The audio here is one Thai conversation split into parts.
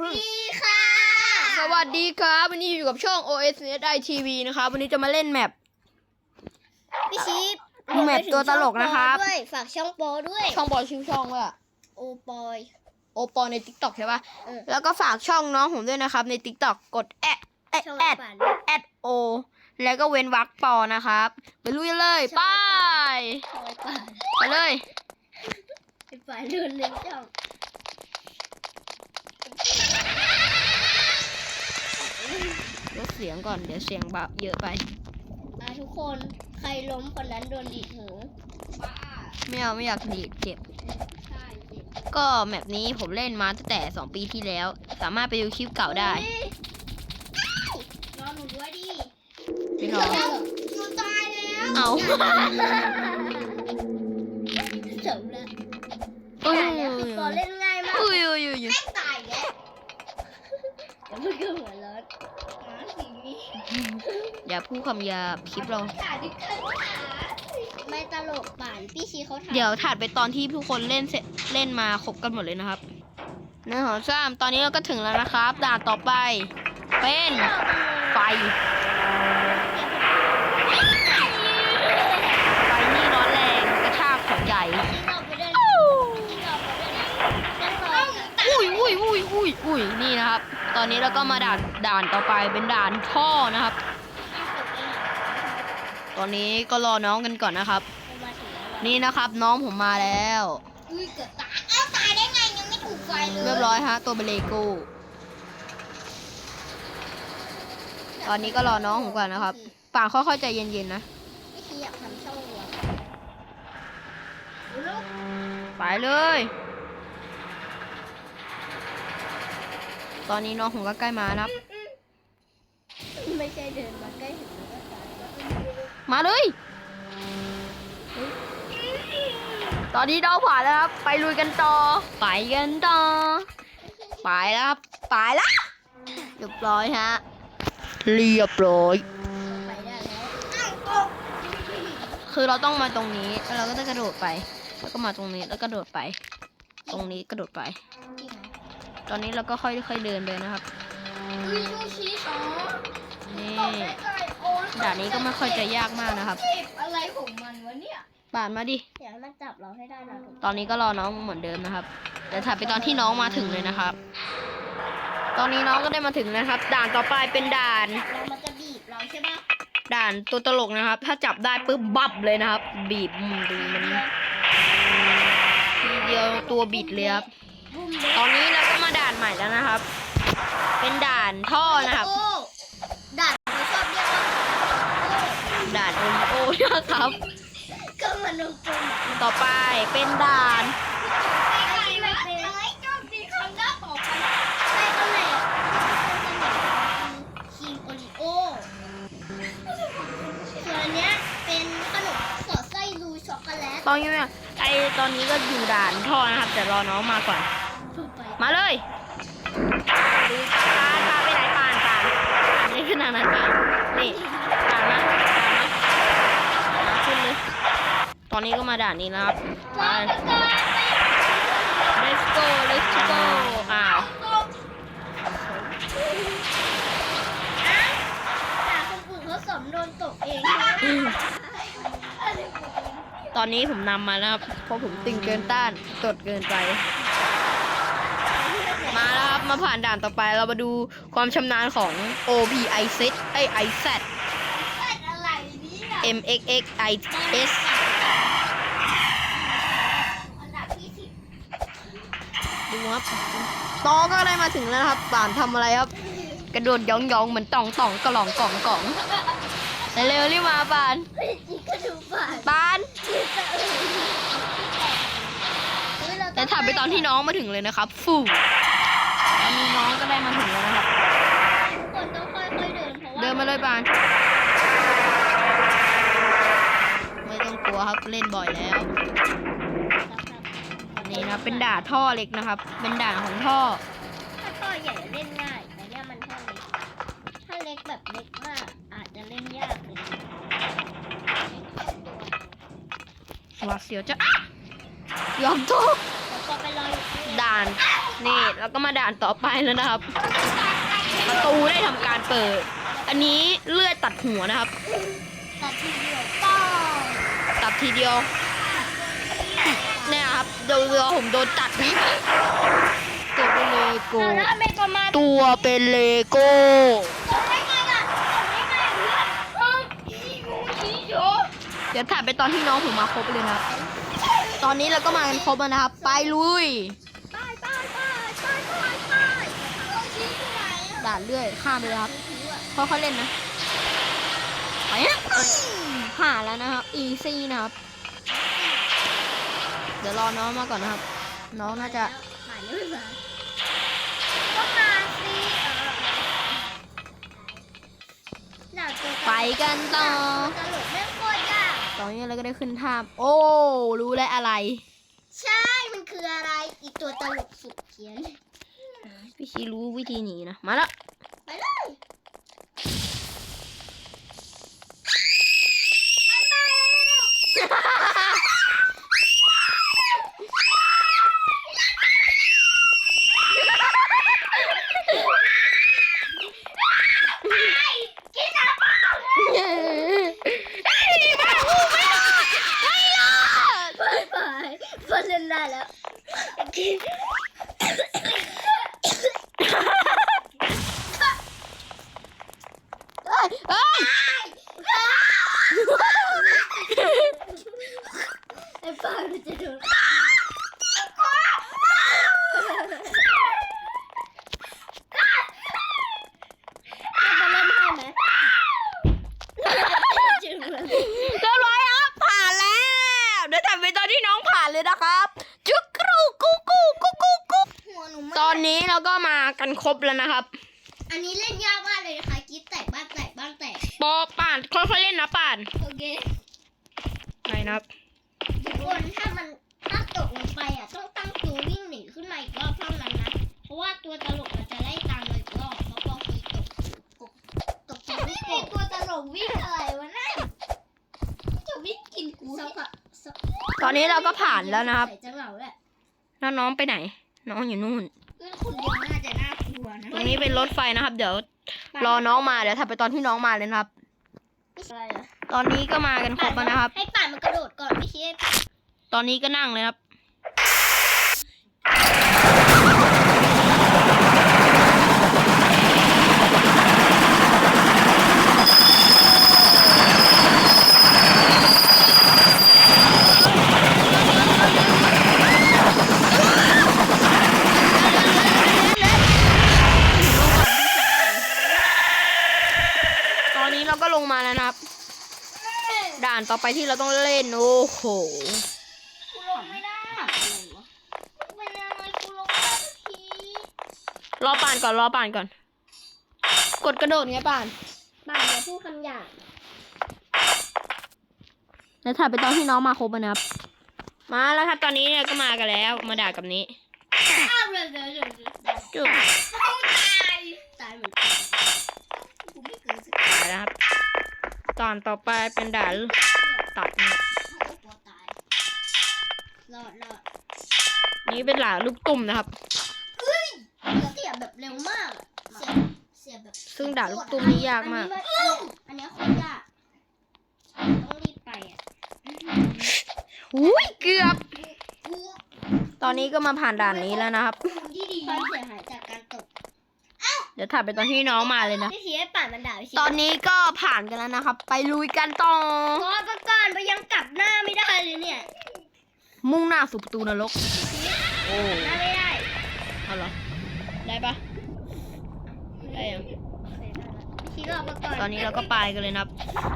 พึ่งดีค่ะ สวัสดีครับ วันนี้อยู่กับช่อง OS Net I TV นะครับ วันนี้จะมาเล่นแมป พี่ชีพแมปตัวตลกนะครับ ด้วยฝากช่องโปรด้วยช่องบอลชิวช่องว่าโอปอยโอปอใน TikTok ใช่ปะเออ แล้วก็ฝากช่องน้องผมด้วยนะครับ ใน TikTok กดแอดแอดช่องแอดป่านแอดโอแล้วก็เว้นวรรคปอนะครับไปลุยเลยช่ไปองไอ้ป่านไปเลยไอ้ป่านเดินเล่นช่อง ลดเสียงก่อนเดี๋ยวเสียงเบาเยอะไป อะทุกคนใครล้มคนนั้นโดนดีดหูไม่เอาไม่อยากดีดเจ็บ ใช่เจ็บก็แมปนี้ผมเล่นมาตั้งแต่ 2 ปีที่แล้ว สามารถไปดูคลิปเก่าได้เฮ้ยรอหนูด้วยดิพี่น้องหนูตายแล้วเอาจบแล้วอุ้ยตายแล้วพี่ปอเล่นง่ายมาก อุ้ยอุ้ยอุ้ย อย่าพูดคำหยาบคลิปเรา ไม่ตลกป่านพี่ชีเขาถามเดี๋ยวถัดไปตอนที่ทุกคนเล่นเสร็จเล่นมาครบกันหมดเลยนะครับหนึ่งสองสามตอนนี้เราก็ถึงแล้วนะครับ ด่านต่อไป เป็นไฟ ไฟนี่ร้อนแรงกระชากของใหญ่ที่เราไปเดินที่เราไปเดินเดินต่ออุ้ยอุ้ยอุ้ยอุ้ยอุ้ยนี่นะครับ ตอนนี้เราก็มาด่านด่านต่อไปเป็นด่านท่อนะครับ ตอนนี้ก็รอน้องกันก่อนนะครับมาถึงแล้วนี่นะครับน้องผมมาแล้วอุ้ยเกือบตายเอ้าตายได้ไงยังไม่ถูกไฟเลยเรียบร้อยฮะตัวเป็นเลโก้ตอนนี้ก็รอน้องผมก่อนนะครับป่างค่อยๆใจเย็นๆนะพี่ชีอยากทำช่องวัวลูกไปเลย ตอนนี้น้องผมก็ใกล้มานะครับ ไม่ใช่เดินมาใกล้ถึงแล้วก็ตายแล้วมาเลย ตอนนี้น้องผ่านแล้วครับ ไปลุยกันต่อ ไปกันต่อ ไปแล้วครับ ไปแล้วเรียบร้อยฮะ เรียบร้อย ไปได้แล้วตกคือเราต้องมาตรงนี้ แล้วเราก็จะกระโดดไป แล้วก็มาตรงนี้ แล้วกระโดดไป ตรงนี้กระโดดไป จริงเหรอ ตอนนี้เราก็ค่อยๆเดินไปนะครับอุ้ยลูกชีสอ๋อนี่ตกได้ไงโอ้ยด่านนี้ก็ไม่ค่อยจะยากมากนะครับเจ็บอะไรของมันวะเนี่ยป่านมาดิอยากให้มันจับเราให้ได้นะทุกตอนนี้ก็รอน้องเหมือนเดิมนะครับเดี๋ยวถัดไปตอนที่น้องมาถึงเลยนะครับ ตอนนี้น้องก็ได้มาถึงนะครับ ด่านต่อไปเป็นด่านเรามันจะบีบเราใช่ปะด่านตัวตลกนะครับ ถ้าจับได้ปุ๊บบับเลยนะครับ บีบอืมดูมันทีเดียวตัวบิดเลยครับบุ้มตอนนี้เราก็มาด่านให ม่แล้วนะครับ เป็นด่านท่อนะครับโอ้ด่านเขาชอบเรียกว่าด่านโอริโอนะครับ ก็มันลงกลมต่อไปเป็นด่านใครไม่เป็นเอ้ยจบดีคำหน้าต่อไปใช่ตรงไหนครีมโอริโอส่วนอันเนี้ยเป็นขนมสอดไส้รูช็อกโกแลตตอนนี้เนี่ยไอตอนนี้ก็อยู่ด่านท่อนะครับ แต่รอน้องมาก่อนถูกไปมาเลยดูปานปานไปไหนปานปานปานนี่ ขึ้นทางนั้นปานนี่ปานมาปานมามาขึ้นเลย ตอนนี้ก็มาด่านนี้นะครับไป let's go let's go อ้าวแต่คนอื่นเขาสมโดนตกเองตอนนี้ผมนำมาแล้วครับ เพราะผมตึงเกินต้านตดเกินไป มาแล้วครับ มาผ่านด่านต่อไปเรามาดูความชำนาญของ OPI Z ไอ IZ อะไรเนี่ย MXX IS อันดับที่สิบดูครับตอก็ได้มาถึงแล้วนะครับป่านทำอะไรครับ กระโดดยองยองๆเหมือนต่องต่องกระหล่องกล่องกล่องเร็วๆรีบมาป่านจริงก็ดูป่านป่านแต่ถ่ายไปตอนที่น้องมาถึงเลยนะครับ ฟูต อนนี้น้องก็ได้มาถึงแล้วนะครับคนต้องค่อยๆเดินเพราะว่าเดินมาเลยป่าน ไม่ต้องกลัวครับเล่นบ่อยแล้ว นี่นะเป็นด่านท่อเล็กนะครับ เป็นด่านของท่อ ถ้าท่อใหญ่เล่นง่าย แต่เนี่ยมันท่อเล็ก ถ้าเล็กแบบเล็กมาก อาจจะเล่นยากเลยหวาดเสียวจะอะยอมทุกแล้วก็ไปรออยู่ที่ด่านอ้าว นี่แล้วก็มาด่านต่อไปแล้วนะครับ ประตูได้ทำการเปิด อันนี้เลือดตัดหัวนะครับ ตัดทีเดียวป้องตัดทีเดียวเนี่ยครับโดนเรือผมโดนตัดนะครับตัวเป็นเลโก้ตัวเป็นเลโก้ตรงได้ไงล่ะตรงได้ไงเดี๋ยวถ่ายไปตอนที่น้องผมมาครบเลยนะ ตอนนี้เราก็มากันครบแล้วนะครับ ไปลุย ด่านเรื่อยข้ามไปเลยครับเพราะเขาเล่นนะไปนะผ่านแล้วนะครับอีซี่นะครับ เดี๋ยวรอน้องมาก่อนนะครับ น้องน่าจะหายไม่มาก็มาสิเออหนาตัวไปกันต่อตลกไม่โคตรยากตอนนี้เราก็ได้ขึ้นท่าโอ้ รู้แล้วอะไร ใช่มันคืออะไร อีตัวตลกสุดเขียน พี่ชีรู้วิธีหนีนะ มาแล้วไปเลยมันมาแล้วกินน้ำเปล่าไปไปพอเล่นได้แล้วกิน เอ้ยเอ้ย ไอ้ป้ามันจะโดนจะเล่นให้ไหมจึงเลย เรียบร้อยครับ ผ่านแล้ว เดี๋ยวถ่ายไปตอนที่น้องผ่านเลยนะครับ จุกกรูกุ๊กกุ๊กกุ๊กกุ๊กกุ๊ก หัวหนู ตอนนี้เรา ก็มากันครบแล้วนะครับ อันนี้เล่นยากมากเลยนะคะกิ๊บแตกบ้านแตกบ้านแตกปอป่านค่อยๆเล่นนะป่านโอเคไหนนะครับทุกคนถ้ามันถ้าตกลงไปอะต้องตั้งตัววิ่งหนีขึ้นมาอีกรอบเท่านั้นนะเพราะว่าตัวตลกมันจะไล่ตามเราอีกรอบเพราะพอเคยตกตกตกจากไม่มีตัวตลกวิ่งอะไรวะนั่นจะวิ่งกินกูสักอะสักตอนนี้เราก็ผ่านแล้วนะครับ ใส่จังเหล่าแหละแล้วน้องไปไหน น้องอยู่นู่น งนี้เป็นรถไฟนะครับ เดี๋ยวรอน้องมาเดี๋ยวถ่ายไปตอนที่น้องมาเลยนะครับอะไรอะตอนนี้ก็มากันครบแล้วนะครับ ให้ป่านมันกระโดดก่อนไม่ใช่ให้ป่านตอนนี้ก็นั่งเลยครับ ตอนนี้เราก็ลงมาแล้วนะครับ ด่านต่อ ไปที่เราต้องเล่น โอ้โหกูลงไม่ได้อะไรวะเป็นอะไรกูลงไม่ได้สักทีรอป่านก่อนรอป่านก่อน กดกระโดดไงป่านป่านอย่าพูดคำหยาบแล้วถ่ายไปตอนที่น้องมาครบอะนะครับ มาแล้วครับตอนนี้เนี่ยก็มากันแล้วมาด่ากับนี้อ้าวเดี๋ยวเดี๋ยวเดี๋ยวเดี๋ยวจุ๊บตายตายเหมือนกันกูไม่เกินสักตายแล้วครับ ตอนต่อไปเป็นด่าน ตัดนะครับตัวตายรอดรอดนี่เป็นด่านลูกตุ่มนะครับเสียแบบเร็วมากอะเสียเสียแบบซึ่งด่านลูกตุ้มนี่ยากมาก อันนี้อันนี้โคตรยากต้องรีบไปอะอุ้ยเกือบกูตอนนี้ก็มาผ่านด่านนี้แล้วนะครับที่ดีความเสียหายจากการตก เดี๋ยวถ่ายไปตอนที่น้องมาเลยนะ พี่ทีให้ป่านมันด่าพี่ทีตอนนี้ก็ผ่านกันแล้วนะครับ ไปลุยกันต่อพอประก่อนไปยังกลับหน้าไม่ได้เลยเนี่ยมุ่งหน้าสู่ประตูนรก โอ้หน้าไม่ได้เอาเหรอ ได้ปะ ได้ยังทีรอประก่อนตอนนี้เราก็ไปกันเลยนะครับ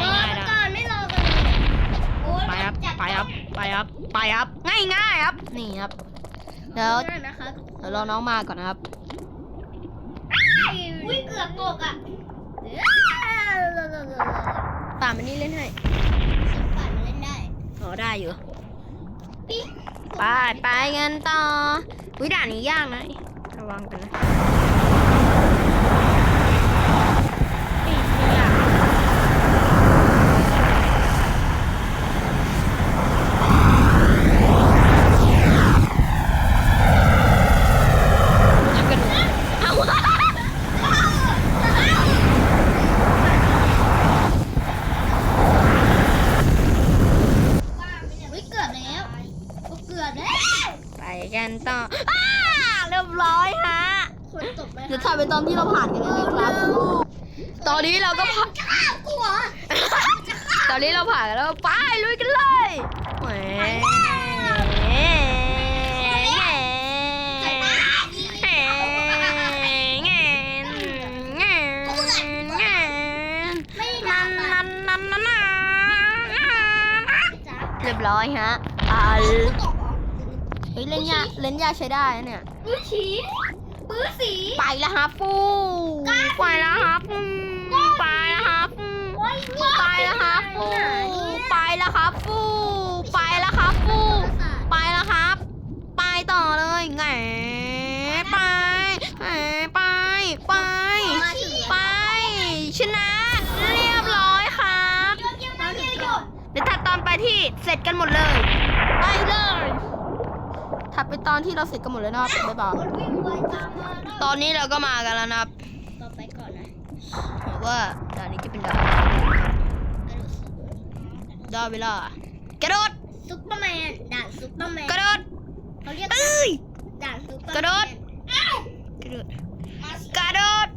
รอง่ายปๆระนะก่อนไม่รอกันเลยโอ้ยไปครับ จัดไปครับ ไปครับ ไปครับ ง่ายๆครับ นี่ครับ เดี๋ยวได้นะคะเดี๋ยวรอน้องมาก่อนนะครับ อุ้ยเกือบตกอะป่ามันนี่เล่นให้เสียงป่านมันเล่นได้อ๋อได้อยู่ปิ๊งไปไปกันต่อวิด่านนี้ยากนะระวังกันนะนี่ไม่ยาก เดี๋ยวถ่ายไปตอนที่เราผ่านกันเลยนะครับ ตอนนี้เราก็ผ่าน ฆ่ากูเหรอ ตอนนี้เราผ่านกันแล้วไปลุยกันเลยแหมไม่ได้ด่ามัน จ้า เรียบร้ อยฮะอ่าตกเหรอเฮ้ยเล่นยากเล่นยากใช้ได้นะเนี่ยปื้อฉีปื้อสี ไปแล้วครับฟูไปแล้วครับฟูไปแล้วครับฟูโอ้ยไปแล้วครับฟูไปแล้วครับฟูไปแล้วครับฟูไปแล้วครับ ไปต่อเลยแหงไปแหงไปไป มาถึง ไป ชนะ เรียบร้อยครับ ยกยังไม่ได้หยด เดี๋ยวถัดตอนไป ที่เสร็จกันหมดเลย ไปเลยถัดไปตอนที่เราเสร็จกันหมดเลยนะครับบ๊ายบายคนวิ่งไวตามมาแล้วตอนนี้เราก็มากันแล้วนะครับต่อไปก่อนนะผมว่าด่านนี้จะเป็นด่านได้เวลากระโดดซุปเปอร์แมนด่านซุปเปอร์แมนกระโดดเขาเรียกเอ้ยด่านซุปเปอร์กระโดดแมนกระโดดมาสิกระโดด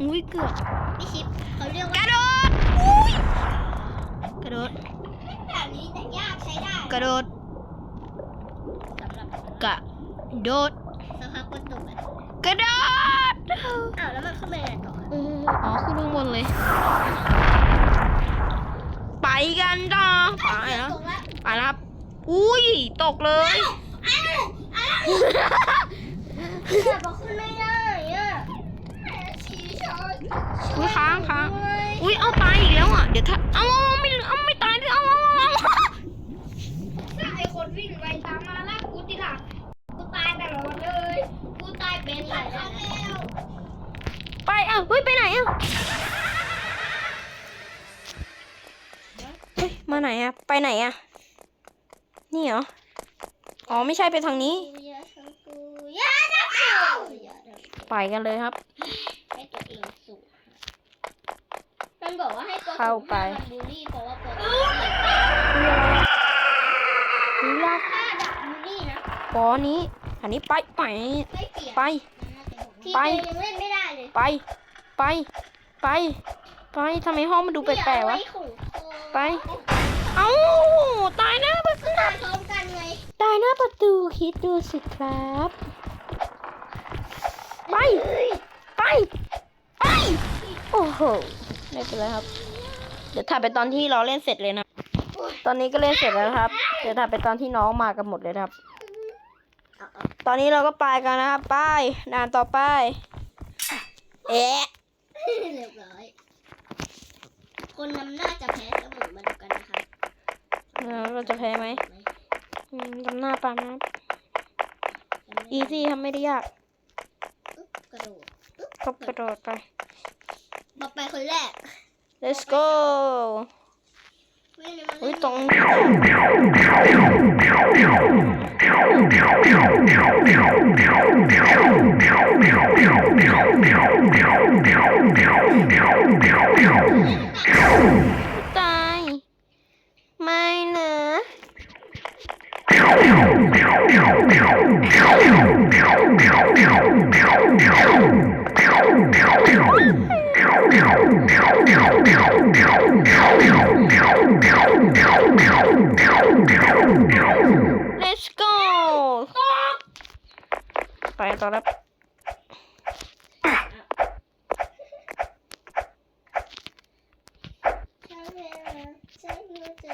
อุ้ยเกือบพี่ชิปเขาเรียกกว่า ระโดดอุ้ยกระโดดด่า นนี้แต่ยากใช้ได้กระโดดสำหรับกระโดดสักพักก็ตกอะกระโดดอ้าวแล้วมันเข้าไปไหนต่ออ๋อขึ้นข้างบนเลย ไปกันต่อไปแล้วตกแล้วไปแล้วครับอุ้ยตกเลย อ้าวอ้าวแต่บอกขึ้นไม่ได้อะชี้ช้อนอุ้ยค้างค้างอุ้ยเอาตายอีกแล้วอะเดี๋ยวถ้าเอาเอาไม่เอาไม่ตายด้วยเอาเอาเอาเอา ถ้าไอคนวิ่งไวตามมาแล้วกูติหลังกูตายตลอดเลย กูตายเป็นหลายครั้งแล้ว ไปเอ้าเฮ้ยไปไหนอะเฮ้ยมาไหนอะไปไหนอะนี่เหรออ๋อไม่ใช่ไปทางนี้ อย่าทำกูอย่าทำกูอย่าทำไปกันเลยครับ ให้ตัวเองสูงมันบอกว่าให้ตัวสูงเข้าไปมันบูลลี่เพราะว่าตัวนี่ลากถ้าดักบูลลี่นะปอนี้ อันนี้ไปไปไม่เปลี่ยนไป ทีไปเดียวยังเล่นไม่ได้เลย ไป ไป ไป ไปทำไมห้องมันดูแปลกๆวะ ไป เอ้าตายหน้าประตูตายพร้อมกันไงตายหน้าประตูคิดดูสิครับ ไป ไป ไป โอ้โห ไม่เป็นไรครับ เดี๋ยวถ่ายไปตอนที่เราเล่นเสร็จเลยนะ ตอนนี้ก็เล่นเสร็จแล้วครับ เดี๋ยวถ่ายไปตอนที่น้องมากันหมดเลยครับ ตอนนี้เราก็ไปกันนะครับ ไปด่านต่อไป เอ๊ะเรียบร้อย คนนำหน้าจะแพ้เสมอมาดูกันนะคะเออเราจะแพ้ไหมอืมทำหน้าปานนะอีซี่ทำไม่ได้ยากอึ๊บกระโดดอึ๊บก็กระโดดไปมาไปคนแรก let's go เว้ยเนี่ยมัน อุ้ยตรงตายไม่นะ ไปต่อแล้วใช้เวลาใช้หัวใจ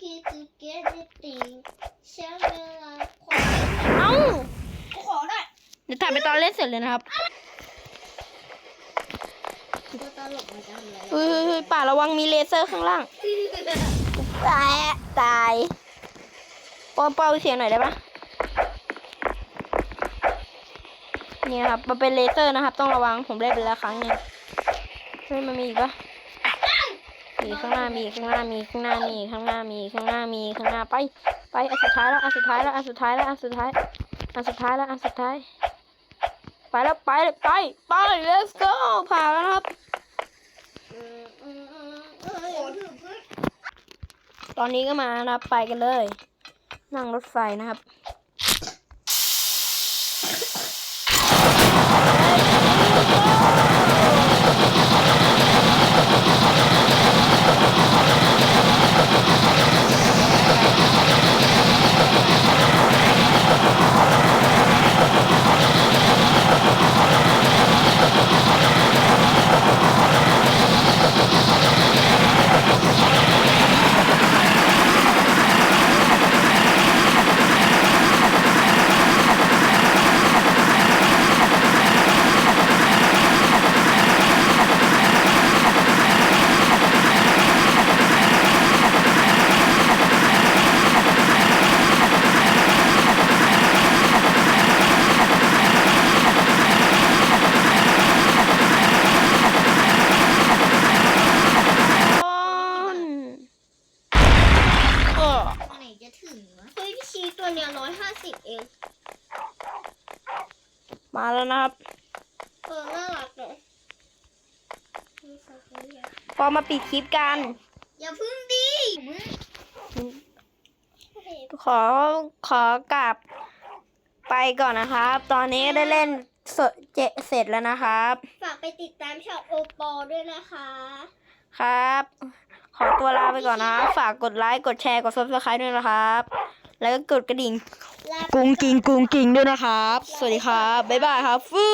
คิดจะเก็ตติงใช้เวลาความเอ้าขอได้เดี๋ยวถ่ายไปตอนเล่นเสร็จเลยนะครับตัวตลกมันจะทำอะไรเฮ้ยเฮ้ยเฮ้ยป่าระวังมีเลเซอร์ข้างล่าง ตายอะตายปอนเป่าเสียงหน่อยได้ปะ นี่นะครับ มันเป็นเลเซอร์นะครับ ต้องระวังผมเล่นไปแล้วครั้งหนึ่งเฮ้ยมันมีอีกปะมีข้างหน้ามีข้างหน้ามีข้างหน้ามีข้างหน้ามีข้างหน้ามีข้างหน้าไปไปอันสุดท้ายแล้วอันสุดท้ายแล้วอันสุดท้ายแล้วอันสุดท้ายอันสุดท้ายแล้วอันสุดท้าย ไปแล้วไปเลยไปไป let's go ผ่านแล้วครับตอนนี้ก็มานะไปกันเลย นั่งรถไฟนะครับ สิบเอง มาแล้วนะครับ เออน่ารักเลยมีสองคนเนี่ยพอมาปิดคลิปกัน อย่าพึ่งดิโอเคขอขอกลับไปก่อนนะครับ ตอนนี้ได้เล่นสดเจเสร็จแล้วนะครับ ฝากไปติดตามช่องโอปอด้วยนะคะ ครับ ขอตัวลาไปก่อนนะ ฝากกดไลค์ กดแชร์ กด subscribe ด้วยนะครับ แล้วก็กดกระดิ่งลาไปกุ้งกิงกุ้งกิงด้วยนะครับ สวัสดีครับ บ๊ายบายครับ ฟู